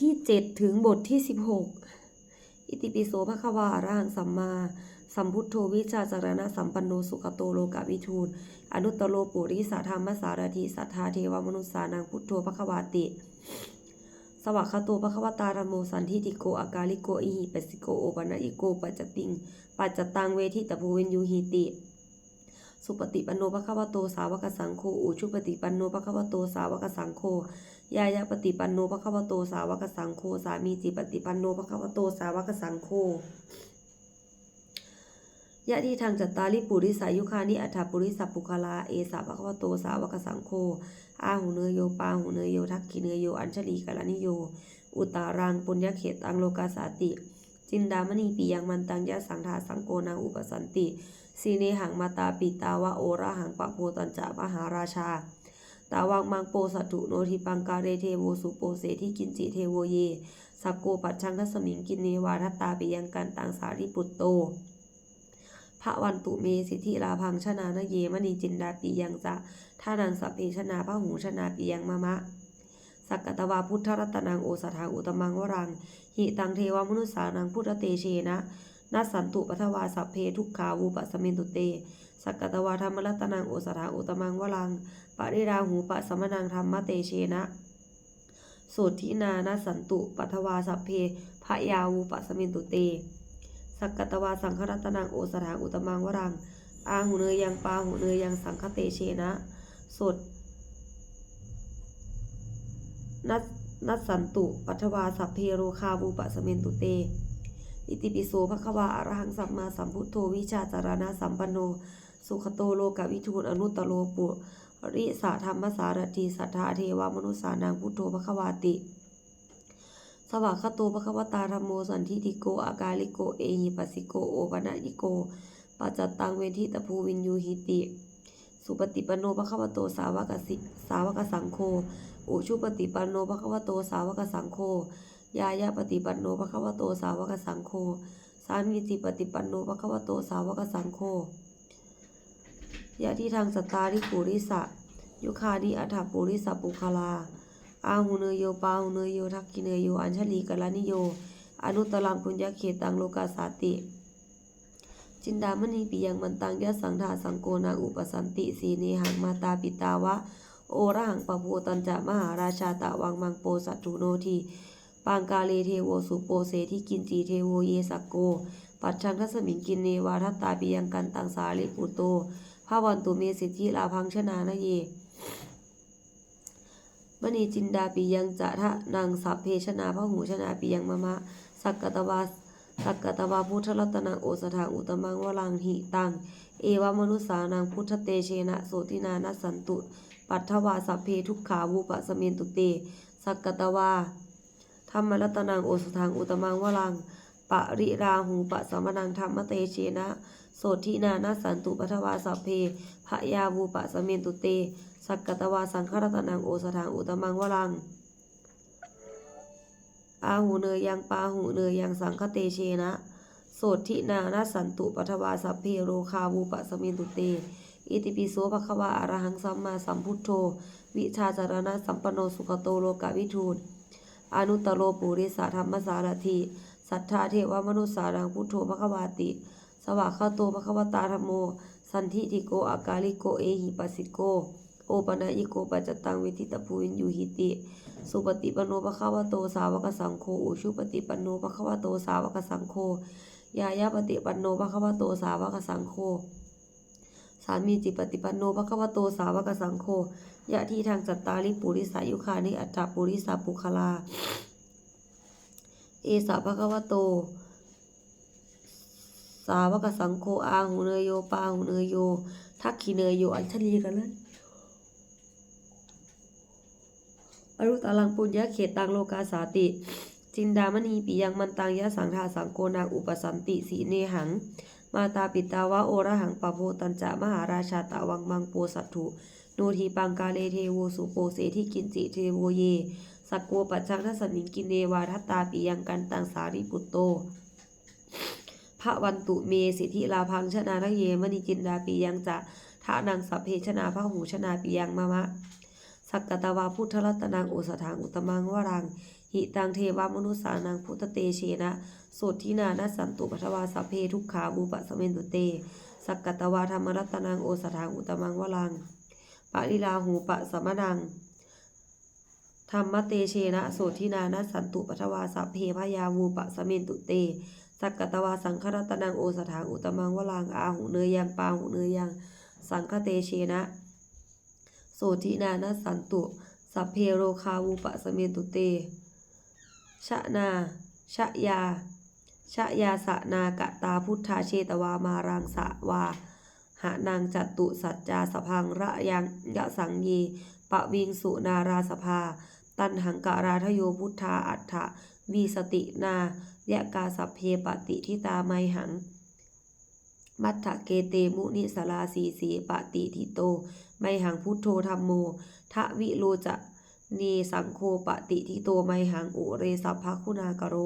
ที่ 7 ถึงบทที่ 16 อิติปิโสภควาอรหังสัมมาสัมพุทโธวิชาจารณะสัมปันโนสุขโตโลกาวิทูลอนุตตโลปุริสาธรรมสารถีสัทธาเทวมนุษสานังพุทโธภควาติ สวากขาโตภควตารโมสันทิติโกอากาลิโกอิหิปัสสิโกโอปันอิโกปัจจติง ปัจจตังเวทิตภูเวนยูหิติ สุปฏิปันโนภควโตสาวกสังโฆอุชุปฏิปันโนภควโตสาวกสังโฆ ยายาปฏิปันโนภควโตสาวกสังโฆสามีจิปฏิปันโนภควโตสาวกสังโฆยะที่ทางจัตตาลิปุริสายุคานิอัฏฐปุริสัพปุคลาเอสาภควโตสาวกสังโฆอาหูเนยโยปาหูเนยโยทักขิเนยโยอัญชลีกาลนิโย อุตารังปุญญเขตังโลกาสาติ จินดามณีปียังมันตังยะสังทาสังโกนาอุปสันติสีเนหังมาตาปิตาวะโอระหังปะโพตัญจะมหาราชา ตาวังมังโปสัตถุโนทิปังกาเรเทโวสุโปเสที่กินจิเทโวเยสักโกปัจชังทัสมิงกินเนวาทัตตาปิยังกันตังสาริปุตโตพระวันตุเมสิทธิลาพังชนานเยมณีจินดาปียังจะท่านังสัพเพชนาพระหูชนาปียังมะมะ สักกตวาพุทธรัตนังโอสถางอุตมังวรัง หิตังเทวมนุษสานังพุทธเตเชนะนัสสันตุปัทวาสัพเพทุกขาวูปะสมินตุเต สักกตวาธรรมรัตนังโอสถาอุตมังวรัง ปริราหูปะสมนังธรรมเตเชนะสุทินานัสสันตุปัทวาสัพเพพะยาวูปะสมินตุเต สักกตวาสังฆรัตนังโอสถาอุตมังวรัง อาหูเนยยังปาหูเนยยังสังฆเตเชนะสดนัสนัสสันตุปัทวาสัพเพโรคาวูปะสมินตุเต อิติปิโสภควาอรหังสัมมาสัมพุทโธวิชาจารณะสัมปันโน สุขโตโลกวิทูลอนุตตโลปุ ริสาธรรมสารถีสัทธาเทวมนุษสานังพุทโธภควาติ สวากขโตภควตาธรรมโมสันทิติโกอากาลิโกเอหิปัสสิโกโอปนะยิโกปัจจตังเวทิตภูวินยูหิติ สุปฏิปันโนภควโตสาวกสิสาวกสังโฆอุชุปฏิปันโนภควโตสาวกสังโฆยายาปฏิปันโนภควโตสาวกสังโฆสามีจิปฏิปันโนภควโตสาวกสังโฆ ยะที่ทางสตาริปุริสะ ยุคานิอัฏฐปุริสะปุคลา อาหูเนยโยปาหูเนยโยทักกิเนยโย อัญชลีกาลานิโย อนุตตรังปุญญเขตังโลกาสาติ จินดามณีปิยังมันตังยะสังทาสังโกนาอุปสันติสีเนหังมาตาปิตาวะ โอระหังปะโพตัญจะมหาราชาตะวังมังโปสัตถุโนทีปางกาเลเทโวสุโปเสที่กินจีเทโวเยสักโก ปัจชังทัสมิงกินเนวาทัตตาปิยังกันตังสาลิปุโต ภาวันตุเมสิทธิลาพังชนานะเยมณีจินดาปิยังจะทะนางสัพเพชนาพระหูชนาปิยังมะมะ สักกตวาสักกตวาพุทธรัตนังโอสถางอุตมังวรังหิตัง เอวมนุสานังพุทธเตเชนะโสตินานัสันตุ ปัทถวาสัพเพทุกขาวูปะสเมนตุเต สักกตวาธรรมรัตนังโอสถางอุตมังวรังปะริราหูปะสมนังธรรมเตเชนะ โสทินานัสสันตุปัทวาสัพเพพะยาวูปะสเมนตุเต สักกตวาสังฆรัตนังโอสถางอุตมังวรัง อาหูเนยยังปาหูเนยยังสังฆเตเชนะ โสทินานัสสันตุปัทวาสัพเพโรคาวูปะสเมนตุเต อิติปิโสภควาอารหังสัมมาสัมพุทโธ วิชาจารณะสัมปโนสุขโตโลกวิทูลอนุตโลปุริสาธรรมสารถีสัทธาเทวมนุษสานังพุทโธภควาติ วากขาโตภควตาธรรมโม สันทิติโกอากาลิโกเอหิปัสสิโก โอปนะยิโกปัจจตังวิทิตภูวินยูหิติ สุปฏิปันโนภควโตสาวกสังโฆอุชุปฏิปันโนภควโตสาวกสังโฆ ยายาปฏิปันโนภควโตสาวกสังโฆสามีจิปฏิปันโนภควโตสาวกสังโฆยะที่ทางจัตตาริปุริสายุคานิอัตตปุริสาปุคลา เอสาภควโต สาวกสังโฆอาหูเนยโยปาหูเนยโย ทักขีเนยโยอัญชลีกันเลยอรุตาลังปุญญาเขตตังโลกาสาติ จินดามณีปิยังมันตังยะสังทาสังโกนาอุปสันติสีเนหัง มาตาปิตาวะโอระหังปะโพตัญจะมหาราชาตะวังมังโปสัตถุโนทีปังกาเลเทโวสุโปเสที่กินจิเทโวเย สักโกปัจจังทัสมิงกินเนวาทัตตาปิยังกันตังสาริปุตโต พระวันตุเมสิทธิลาพังชนานะเยมณีจินดาปิยังจะทานังสัพเพชนาพระหูชนาปิยังมะมะสักกตวาพุทธรัตนังโอสถางอุตมังวรัง หิตังเทวามนุสสานังพุทธเตเชนะโสทินานสันตุปัทวาสัพเพทุกขาบูปะสเมนตุเต สักกตวาธรรมรัตนังโอสถางอุตมังวลังปะลิลาหูปะสมนังธรรมเตเชนะโสทินานัสสันตุปัทวาสัพเพพยาวูปะสเมนตุเต สักกตวาสังครัตนังโอสถางอุตมังวลังอาหุเนยยังปาหุเนยยัง สังคเตเชนะ โสทินานัสสันตุ สัพเพโรคาวูปะสเมตุเต ชะนา ชะยา ชะยาสะนากะตาพุทธาเชตวามารังสะวาหานางจัตุสัจจาสพังระยังยะสังเยปะวิงสุนาราสภา ตันหังการาทโยพุทธาอัฏฐะ วีสตินายะกาสัพเพปติทิตาไมหัง มัทธเกเตมุนิสลาสีสีปฏิทิโต ไมหังพุทโธธรรมโมทะวิโลจะเนสังโฆปฏิทิโตไมหังอุเรสัพพคุณากโร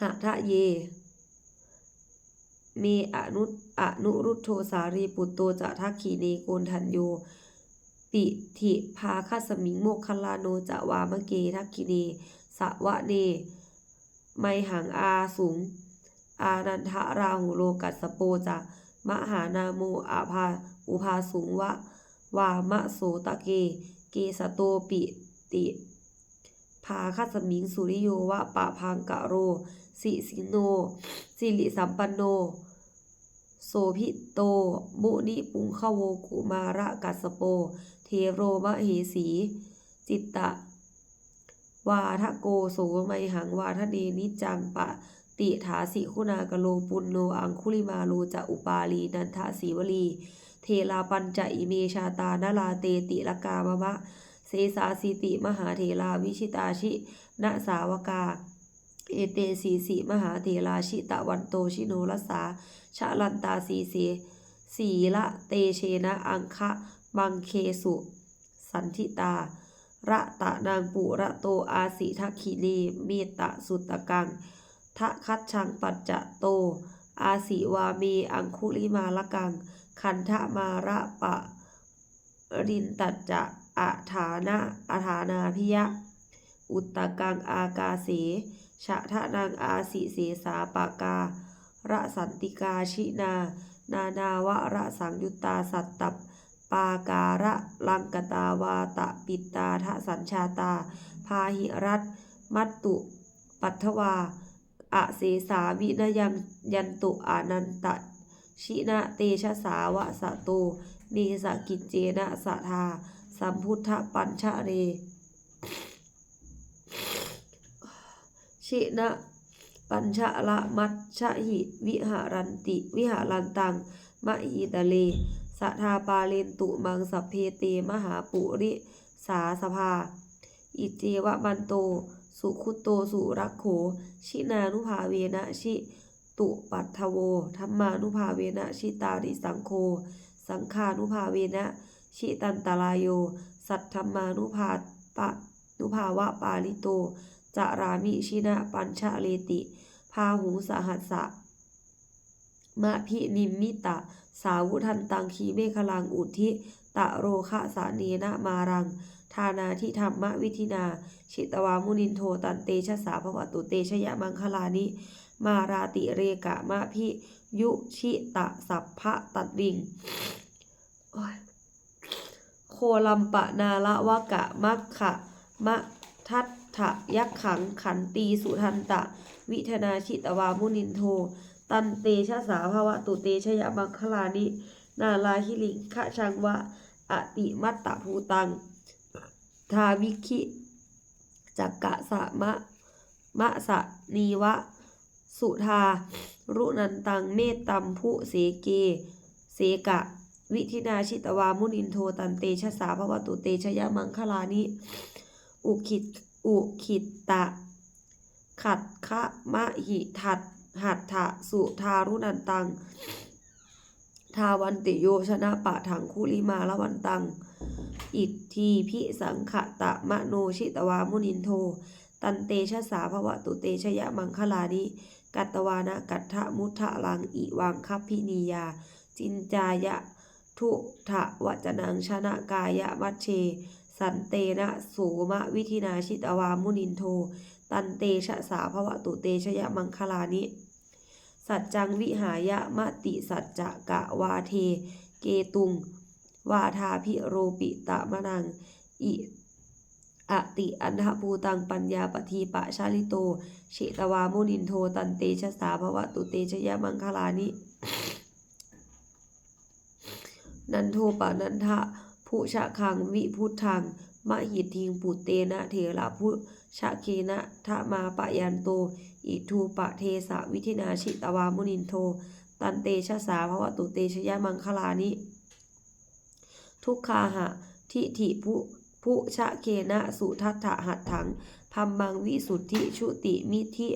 หะทะเย เมอนุอนุรุทโธสารีปุตโตจะทักขีเนโกนทันโย ปิถิพาคัสมิงโมคคลาโนจะวามเกทักขีเนสะวะเน ไมหังอาสุงอานันทราหุโลกัสโปจะมหานาโมอาภาอุภาสุงวะวามะโสตะเก เกสโตปิติภาคัสมิงสุริโยวะปะพังกะโร สิสิโน สิริสัมปันโน โสพิโตมุนิปุงขโวกุมาระกัสโป เทโรมะเหสี จิตตะ วาทะโกโสไมหังวาทะเนนิจังปะ ติถาสิคุณากโลปุณโนอังคุลิมาโลจะอุปาลีนันทะสีวลี เทลาปัญจะอิเมชาตานาลาเตติลกามะมะเสสาสิติมหาเถราวิชิตาชินะสาวกา เอเตสีสีมหาเถราชิตะวันโตชิโนรสาชะลันตาสีเสสีละเตเชนะอังคะมังเคสุ สันทิตา ระตะนางปุระโตอาสิทักขินีเมตตะสุตตะกังทะคัดชังปัจจะโต อาสิวามีอังคุลิมาละกัง คันทะมาระปะ รินตัจจะอาฐานะอาฐานาพิยะ อุตตะกังอากาเส ชะทะนางอาสิเสสาปากา ระสันติกาชินา นานาวะระสังยุตตาสัตตับปาการะลังกตาวาตะปิตตาทะสัญชาตา พาหิรัตมัตตุ ปัทวาอะเสสาวินยังยันตุอานันตะ ชินะเตชะสาวะสะโตเนสกิจเจนะสะทา สัมพุทธปัญชะเร ชินะปัญชะละมัชชะหิวิหารันติ วิหารันตังมะหิตะเลสทาปาเลนตุมังสัพเพเตมหาปุริสาสภา อิเจวะมันโต สุขุโตสุรักโข ชินานุภาเวนะชิตุปัทโวธรรมานุภาเวนะชิตาริสังโฆสังฆานุภาเวนะชิตันตรายโย สัทธรรมานุภาปะนุภาวะปาลิโต จารามิชินะปัญชะเลติ พาหูสหัสสะมะพินิมมิตะ สาวุทันตังคีเมฆลังอุทิตะโรคะสะเนนะมารัง ทานาทิธรรมวิธินา ชิตวามุนินโทตันเตชะสาภวตุเตชยมังคลานิ มาราติเรกะมะพิยุชิตะสัพพะตัดวิงโอ้ยโคลัมปะนาละวะกะมัคคะมะ ทัตถะยักขังขันตีสุทันตะ วิธนาชิตวามุนินโท ตันเตชะสาภวะตุเตชยมังคลานิ นาลาหิลิงขะชังวะ อติมัตตภูตัง ทาวิคิจักกะสะมะมะสะนีวะ สุธา รุนันตังเมตตัมพุเสเก เสกะ วิธินาชิตวามุนินโท ตันเตชะสาภวตุเตชยมังคลานิ อุคิดอุคิตตะ ขัดคะมะหิทัดหัตถะสุทารุนันตัง ทาวันติโยชนะปะถังคุลิมาละวันตัง อิทธีพิสังขะตะมะโนชิตวามุนินโท ตันเตชะสาภวะตุเตชยะมังคลานิกัตตวานะกัตถะมุทะลังอิวังคัพพินียา จินจายะทุทะวจนังชนะกายะมัชเช สันเตนะสูมะวิธินาชิตวามุนินโท ตันเตชะสาภวะตุเตชยมังคลานิ สัจจังวิหายะมติสัจจะกะวาเท เกตุง วาทาพิโรปิตะมะนัง อิอติอันทภูตังปัญญาปทีปะชาลิโตเชตวามุนินโท ตันเตชะสาภวะตุเตชยมังคลานิ นันโทปะนันทะ ผู้ชะคังวิพุทธังมหิทิงปุตเตนะเถระพุชะเคนะทะมาปะยันโต อิทูปะเทสะวิธินาชิตวามุนินโท ตันเตชะสาภวตุเตชยมังคลานิ ทุกคาหะทิฐิพุพุชะเคนะสุทัตถะหัตถังพัมมังวิสุทธิชุติมิธิ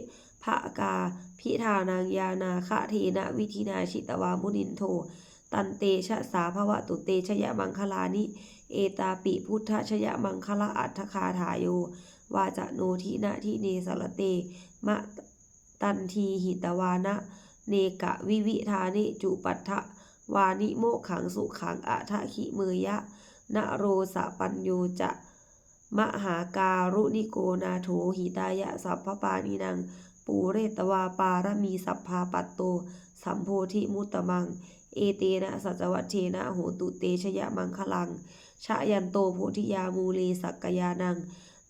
ภะกา พิธานังยานาคะเทนะวิธินาชิตวามุนินโท ตันเตชะสาภวะตุเตชยมังคลานิ เอตาปิพุทธชยมังคละอัฏฐคาถาโยวาจะโนทินะทิเนสรเต มะตันทีหิตวานะ เนกะวิวิธานิจุปัฏฐะวานิโมขังสุขังอะทะขิเมยะนะโรสะปัญโยจะมหาการุนิโกนาโถหิตายะสัพพปานินัง ปูเรตวาปารมีสัพพาปัตโต สัมโพธิมุตตมัง เอเตนะสัจวัตเทนะโหตุเตชยมังคลัง ชะยันโตโพธิยามูเลสักกยานัง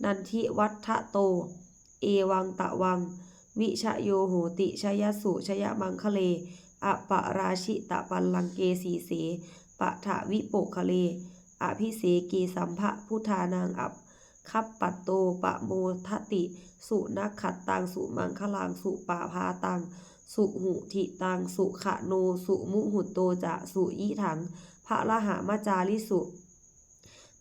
นันทิวัฏโต เอวังตะวัง วิชโยโหติชยสุชยมังคะเลอปะราชิตะปัลลังเกสีเสปะทะวิโปคะเล อภิเสกีสัมภะพุทธานังอับคัปปัตโตปะโมทติ สุนักขัดตังสุมังคลังสุปาพาตัง สุหุทิตัง สุขะโน สุมุหุตโตจะสุยิถัง พระละหามาจาริสุ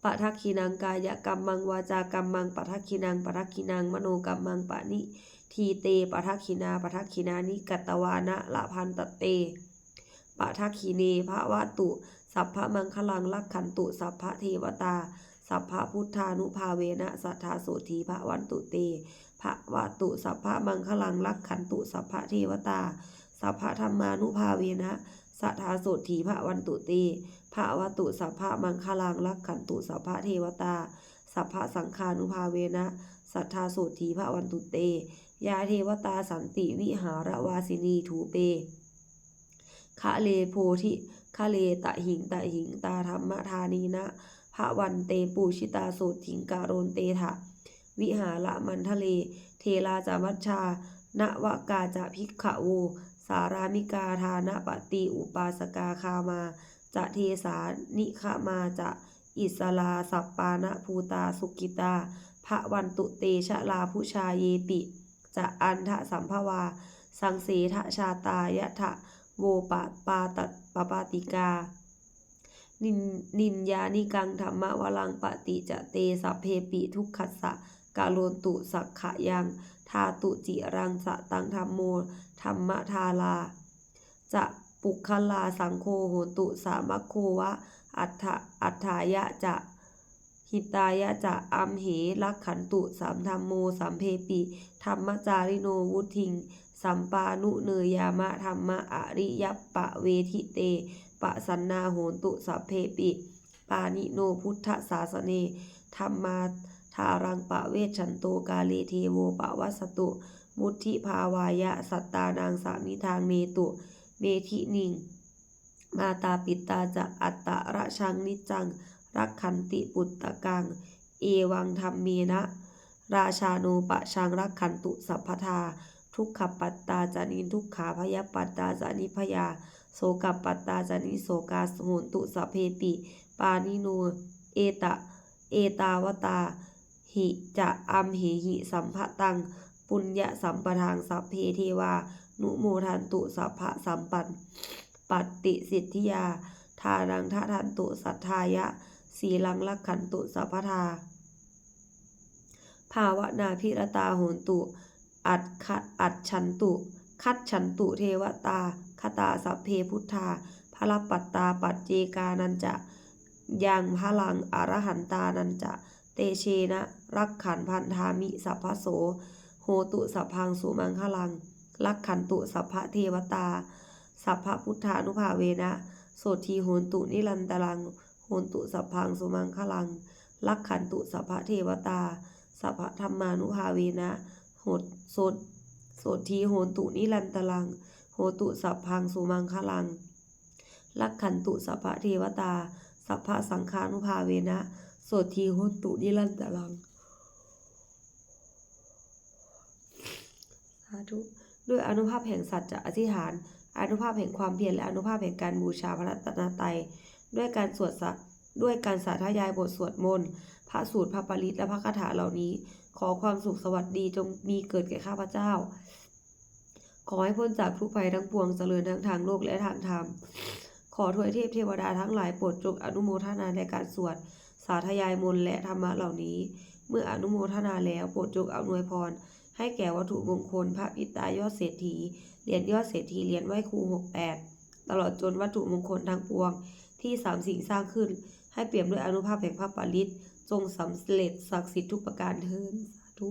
ปะทักขินังกายกรรมังวาจากรรมังปะทักขินังปะทักขินังมโนกรรมังปะนิทีเตปะทักขินาปะทักขินานิกัตวานะละพันตเตปะทักขิเนภะวะตุ สัพพะมังคลังลักขันตุ สัพพะเทวตา สัพพะพุทธานุภาเวนะสัทธาโสธีพระวันตุเต ภะวะตุสัพพะมังคลังลักขันตุสัพพะเทวตา สัพพะธรรมานุภาเวนะสัทธาโสธีพระวันตุเตภะวะตุสัพพะมังคลังลักขันตุสัพพะเทวตา สัพพะสังฆานุภาเวนะสัทธาโสธีพระวันตุเต ยาเทวตาสันติวิหารวาสินีถูเปคะเลโพธิคะเลตะหิงตะหิงตาธรรมธานีนะพระวันเตปูชิตาโสถิงการโรนเตถะ วิหารมันทะเล เทลาจามัชชา ณวกาจะพิกขะโว สารามิกาทานปฏิอุปาสกาคามา จะเทสานิขมาจะอิสลาสัปปานะภูตาสุกิตา พระวันตุเตชะลาผู้ชาเยปิจะอันทะสัมภวา สังเสทะชาตายะทะโวปะปาตะปปาติกานินนินยานิกังธรรมวลังปฏิจะเตสัพเพปิทุกขัสสะ กาโลนตุสักขะยัง ทาตุจิรังสะตังธรรมโมธรรมทาลา จะปุคลาสังโฆโหตุสามัคโควะ อัฏฐอัฏฐายะจะหิตายะจะอัมเหลักขันตุสามธรรมโมสัมเพปิธรรมจาริโนวุทิง สัมปานุเนยามะธรรมะอริยปะเวทิเต ปะสันนาโหตุสัพเพปิ ปานิโนพุทธศาสเนธรรมา ทารังปะเวชันโตกาเลเทโวปะวัสตุ มุทิภาวายะ สัตตานางสามิทางเนตุ เมทินิง มาตาปิตาจะอัตตะระชังนิจัง รักขันติปุตตะกัง เอวังธรรมเมนะ ราชาโนปะชังรักขันตุสัพพทา ทุกขปัตตาจานินทุกขาพยาปัตตาจานิพยา โสกปัตตาจานิโสกาโหนตุสัพเพปิ ปานิโน เอตะ เอตาวตา หิจะอัมเหหิสัมภะตัง ปุญญสัมปทางสัพเพเทวา นุโมทันตุสัพพะสัมปันปัตติสิทธิยา ทานังทะทันตุสัทธายะ สีลังลักขันตุสัพพทา ภาวนาพิรตาโหนตุ อัดคัดอัดฉันตุ คัดฉันตุเทวตาคตาสัพเพพุทธาพระปัตตาปัจเจกานันจะยังพลังอรหันตานันจะ เตเชนะ รักขันพันธามิสัพพโส โหตุสัพพังสุมังคลัง รักขันตุสัพพะเทวตา สัพพะพุทธานุภาเวนะ โสทีโหนตุนิรันตรัง โหนตุสัพพังสุมังคลังลักขันตุสัพพะเทวตา สัพพะธรรมานุภาเวนะ โหดโสดโสทีโหนตุนิรันตรัง โหตุสัพพังสุมังคลังลักขันตุสัพพะเทวตา สัพพะสังฆานุภาเวนะ โสทีโหนตุนิรันตรังาธุด้วยอนุภาพแห่งสัจจะอธิษฐาน อนุภาพแห่งความเพียรและอนุภาพแห่งการบูชาพระรัตนตรัยด้วยการสวดสะด้วยการสาธยายบทสวดมนต์พระสูตรพระปริตและพระคาถาเหล่านี้ ขอความสุขสวัสดีจงมีเกิดแก่ข้าพเจ้า ขอให้พ้นจากทุกภัยทั้งปวงเจริญทั้งทางโลกและทางธรรมขอถวยเทพเทวดาทั้งหลายโปรดจงอนุโมทนาในการสวด สาธยายมนต์และธรรมะเหล่านี้ เมื่ออนุโมทนาแล้วโปรดจงอำนวยพร ให้แก่วัตถุมงคล พระปิตายอดเศรษฐี เหรียญยอดเศรษฐี เหรียญไหว้ครูหกแปดตลอดจนวัตถุมงคลทั้งปวง ที่สามสิ่งสร้างขึ้น ให้เปี่ยมด้วยอนุภาพแห่งพระปริตรจงสำเร็จศักดิ์สิทธิ์ทุกประการเทินสาธุ